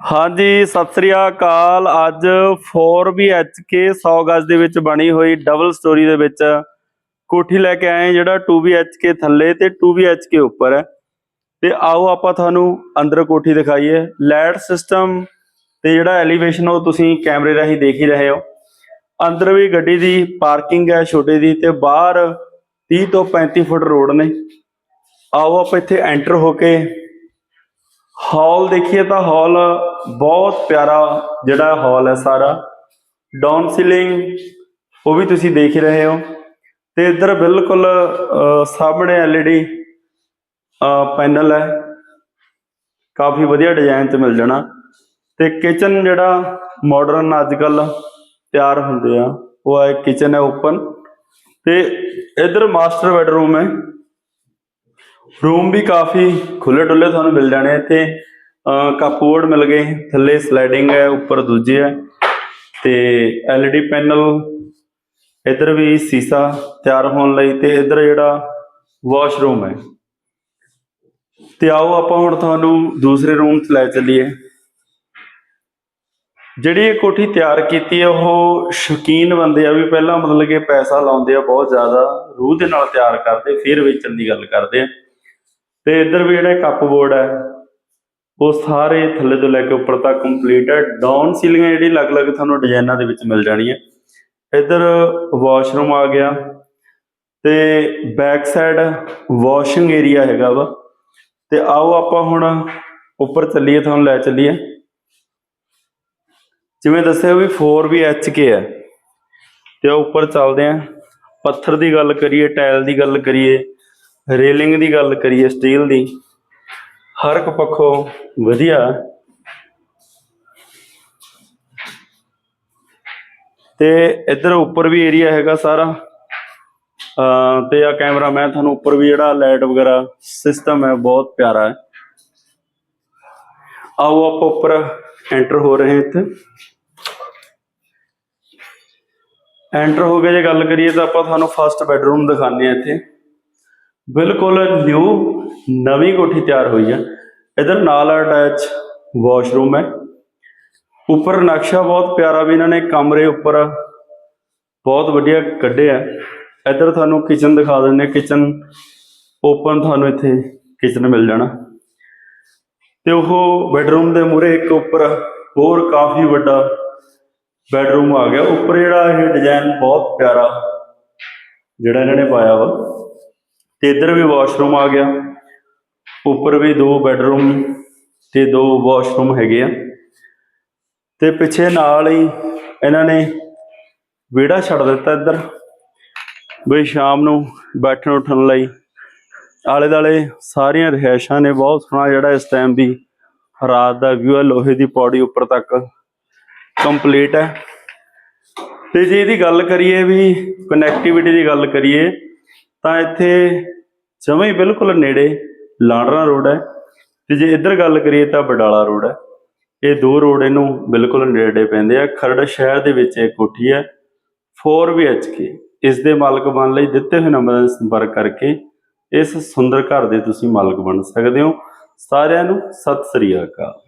ਹਾਂਜੀ ਸਤਿ ਸ੍ਰੀ ਅਕਾਲ। ਅੱਜ 4BHK 100 ਗਜ਼ ਦੇ ਵਿੱਚ ਬਣੀ ਹੋਈ ਡਬਲ ਸਟੋਰੀ ਦੇ ਵਿੱਚ ਕੋਠੀ ਲੈ ਕੇ ਆਏ ਹਾਂ, ਜਿਹੜਾ 2BHK ਥੱਲੇ ਤੇ 2BHK ਉੱਪਰ ਹੈ। ਤੇ ਆਓ ਆਪਾਂ ਤੁਹਾਨੂੰ ਅੰਦਰ ਕੋਠੀ ਦਿਖਾਈਏ। ਲੈਟ ਸਿਸਟਮ ਤੇ ਜਿਹੜਾ ਐਲੀਵੇਸ਼ਨ ਉਹ ਤੁਸੀਂ ਕੈਮਰੇ ਰਾਹੀਂ ਦੇਖ ਹੀ ਰਹੇ ਹੋ। ਅੰਦਰ ਵੀ ਗੱਡੀ ਦੀ ਪਾਰਕਿੰਗ ਹੈ ਛੋਟੇ ਦੀ ਤੇ ਬਾਹਰ 30 ਤੋਂ 35 ਫੁੱਟ ਰੋਡ ਨੇ। ਆਓ ਆਪਾਂ ਇੱਥੇ ਐਂਟਰ ਹੋ ਕੇ ਹਾਲ ਦੇਖੀਏ ਤਾਂ ਹਾਲ ਬਹੁਤ ਪਿਆਰਾ ਜਿਹੜਾ ਹਾਲ ਹੈ ਸਾਰਾ। ਡਾਊਨ ਸੀਲਿੰਗ ਉਹ ਵੀ ਤੁਸੀਂ ਦੇਖ ਰਹੇ ਹੋ। ਤੇ ਇੱਧਰ ਬਿਲਕੁਲ ਅਹ, ਸਾਹਮਣੇ ਐਲਈਡੀ ਪੈਨਲ ਹੈ। ਕਾਫੀ ਵਧੀਆ ਡਿਜ਼ਾਈਨ ਚ ਮਿਲ ਜਾਣਾ। ਤੇ ਕਿਚਨ ਜਿਹੜਾ ਮਾਡਰਨ ਅੱਜ ਕੱਲ ਤਿਆਰ ਹੁੰਦੇ ਆ ਉਹ ਹੈ ਕਿਚਨ ਹੈ ਓਪਨ ਤੇ ਇੱਧਰ ਮਾਸਟਰ ਬੈਡਰੂਮ ਹੈ। ਰੂਮ ਵੀ ਕਾਫੀ ਖੁੱਲੇ ਡੁੱਲੇ ਤੁਹਾਨੂੰ ਮਿਲ ਜਾਣੇ ਇੱਥੇ। ਕਪਬੋਰਡ ਮਿਲ ਗਏ, ਥੱਲੇ ਸਲਾਈਡਿੰਗ ਹੈ, ਉੱਪਰ ਦੂਜੇ ਹੈ ਤੇ ਐਲਈਡੀ ਪੈਨਲ ਇੱਧਰ ਵੀ ਸੀਸਾ ਤਿਆਰ ਹੋਣ ਲਈ ਤੇ ਇੱਧਰ ਜਿਹੜਾ ਵਾਸ਼ਰੂਮ ਹੈ। ਤੇ ਆਓ ਆਪਾਂ ਹੁਣ ਤੁਹਾਨੂੰ ਦੂਸਰੇ ਰੂਮ 'ਚ ਲੈ ਚੱਲੀਏ। ਜਿਹੜੀ ਇਹ ਕੋਠੀ ਤਿਆਰ ਕੀਤੀ ਹੈ ਉਹ ਸ਼ੌਕੀਨ ਬੰਦੇ ਆ ਵੀ ਪਹਿਲਾਂ ਮਤਲਬ ਕਿ ਪੈਸਾ ਲਾਉਂਦੇ ਆ, ਬਹੁਤ ਜ਼ਿਆਦਾ ਰੂਹ ਦੇ ਨਾਲ ਤਿਆਰ ਕਰਦੇ, ਫਿਰ ਵੇਚਣ ਦੀ ਗੱਲ ਕਰਦੇ ਆ। ਤੇ ਇੱਧਰ ਵੀ ਜਿਹੜਾ ਕੱਪਬੋਰਡ ਹੈ, ਉਹ ਸਾਰੇ ਥੱਲੇ ਤੋਂ ਲੈ ਕੇ ਉੱਪਰ ਤੱਕ ਕੰਪਲੀਟ ਹੈ। ਡਾਊਨ ਸੀਲਿੰਗ ਜਿਹੜੀ ਅਲੱਗ-ਅਲੱਗ ਤੁਹਾਨੂੰ ਡਿਜ਼ਾਈਨਾਂ ਦੇ ਵਿੱਚ ਮਿਲ ਜਾਣੀ ਹੈ ਇੱਧਰ ਵਾਸ਼ਰੂਮ ਆ ਗਿਆ ਤੇ ਬੈਕ ਸਾਈਡ ਵਾਸ਼ਿੰਗ ਏਰੀਆ ਹੈਗਾ ਵਾ। ਤੇ ਆਓ ਆਪਾਂ ਹੁਣ ਉੱਪਰ ਚੱਲੀਏ, ਤੁਹਾਨੂੰ ਲੈ ਚੱਲੀਏ। ਜਿਵੇਂ ਦੱਸਿਆ ਵੀ 4BHK ਹੈ। ਤੇ ਆਓ ਉੱਪਰ ਚੱਲਦੇ ਆਂ ਪੱਥਰ ਦੀ ਗੱਲ ਕਰੀਏ, ਟਾਇਲ ਦੀ ਗੱਲ ਕਰੀਏ ਰੇਲਿੰਗ ਦੀ ਗੱਲ ਕਰੀਏ, ਸਟੀਲ ਦੀ, ਹਰ ਇੱਕ ਪੱਖੋਂ ਵਧੀਆ। ਤੇ ਇੱਧਰ ਉੱਪਰ ਵੀ ਏਰੀਆ ਹੈਗਾ ਸਾਰਾ। ਅਹ ਤੇ ਆ ਕੈਮਰਾ ਮੈਂ ਤੁਹਾਨੂੰ ਉੱਪਰ ਵੀ ਜਿਹੜਾ ਲਾਈਟ ਵਗੈਰਾ ਸਿਸਟਮ ਹੈ, ਬਹੁਤ ਪਿਆਰਾ ਹੈ। ਆਓ ਆਪਾਂ ਉੱਪਰ ਐਂਟਰ ਹੋ ਰਹੇ ਹਾਂ ਇੱਥੇ। ਐਂਟਰ ਹੋ ਕੇ ਜੇ ਗੱਲ ਕਰੀਏ ਤਾਂ ਆਪਾਂ ਤੁਹਾਨੂੰ ਫਸਟ ਬੈਡਰੂਮ ਦਿਖਾਉਂਦੇ ਆ ਇੱਥੇ। ਬਿਲਕੁਲ ਨਿਊ ਨਵੀਂ ਕੋਠੀ ਤਿਆਰ ਹੋਈ ਹੈ ਇਧਰ ਨਾਲ ਅਟੈਚ ਵਾਸ਼ਰੂਮ ਹੈ। ਉੱਪਰ ਨਕਸ਼ਾ ਬਹੁਤ ਪਿਆਰਾ ਵੀ ਇਹਨਾਂ ਨੇ, ਕਮਰੇ ਉੱਪਰ ਬਹੁਤ ਵਧੀਆ ਕੱਢਿਆ ਇਧਰ ਤੁਹਾਨੂੰ ਕਿਚਨ ਦਿਖਾ ਦਿੰਦੇ ਕਿਚਨ ਓਪਨ ਤੁਹਾਨੂੰ ਇੱਥੇ ਕਿਚਨ ਮਿਲ ਜਾਣਾ। ਤੇ ਉਹ ਬੈਡਰੂਮ ਦੇ ਮੂਹਰੇ ਇੱਕ ਉੱਪਰ ਹੋਰ ਕਾਫੀ ਵੱਡਾ ਬੈਡਰੂਮ ਆ ਗਿਆ। ਉੱਪਰ ਜਿਹੜਾ ਇਹ ਡਿਜ਼ਾਈਨ ਬਹੁਤ ਪਿਆਰਾ ਜਿਹੜਾ ਇਹਨਾਂ ਨੇ ਪਾਇਆ ਵਾ। ਤੇ ਇੱਧਰ ਵੀ ਵਾਸ਼ਰੂਮ ਆ ਗਿਆ। ਉੱਪਰ ਵੀ ਦੋ ਬੈਡਰੂਮ ਤੇ ਦੋ ਵਾਸ਼ਰੂਮ ਹੈਗੇ ਆ। ਤੇ ਪਿੱਛੇ ਨਾਲ ਹੀ ਇਹਨਾਂ ਨੇ ਵਿਹੜਾ ਛੱਡ ਦਿੱਤਾ ਇੱਧਰ। ਵੀ ਸ਼ਾਮ ਨੂੰ ਬੈਠਣ ਉੱਠਣ ਲਈ। ਆਲੇ ਦਾਲੇ ਸਾਰੀਆਂ ਰਿਹਾਇਸ਼ਾਂ ਨੇ। ਬਹੁਤ ਸੋਹਣਾ ਜਿਹੜਾ ਇਸ ਟਾਈਮ ਵੀ ਰਾਤ ਦਾ ਵਿਊ ਹੈ, ਲੋਹੇ ਦੀ ਪੌੜੀ ਉੱਪਰ ਤੱਕ ਕੰਪਲੀਟ ਹੈ। ਤੇ ਜੇ ਇਹਦੀ ਗੱਲ ਕਰੀਏ ਵੀ ਕਨੈਕਟੀਵਿਟੀ ਦੀ ਗੱਲ ਕਰੀਏ ਤਾਂ ਇੱਥੇ ਜਮਾਂ ਬਿਲਕੁਲ ਨੇੜੇ ਲਾਂਡਰਾ ਰੋਡ ਹੈ ਤੇ ਜੇ ਇੱਧਰ ਗੱਲ ਕਰੀਏ ਤਾਂ ਬਡਾਲਾ ਰੋਡ ਹੈ। ਇਹ ਦੋ ਰੋਡ ਇਹਨੂੰ ਬਿਲਕੁਲ ਨੇੜੇ ਪੈਂਦੇ ਆ। ਖਰੜ ਸ਼ਹਿਰ ਦੇ ਵਿੱਚ ਇਹ ਕੋਠੀ ਹੈ 4BHK ਇਸ ਦੇ ਮਾਲਕ ਬਣਨ ਲਈ ਦਿੱਤੇ ਹੋਏ ਨੰਬਰਾਂ 'ਤੇ ਸੰਪਰਕ ਕਰਕੇ ਇਸ ਸੁੰਦਰ ਘਰ ਦੇ ਤੁਸੀਂ ਮਾਲਕ ਬਣ ਸਕਦੇ ਹੋ। ਸਾਰਿਆਂ ਨੂੰ ਸਤਿ ਸ੍ਰੀ ਅਕਾਲ।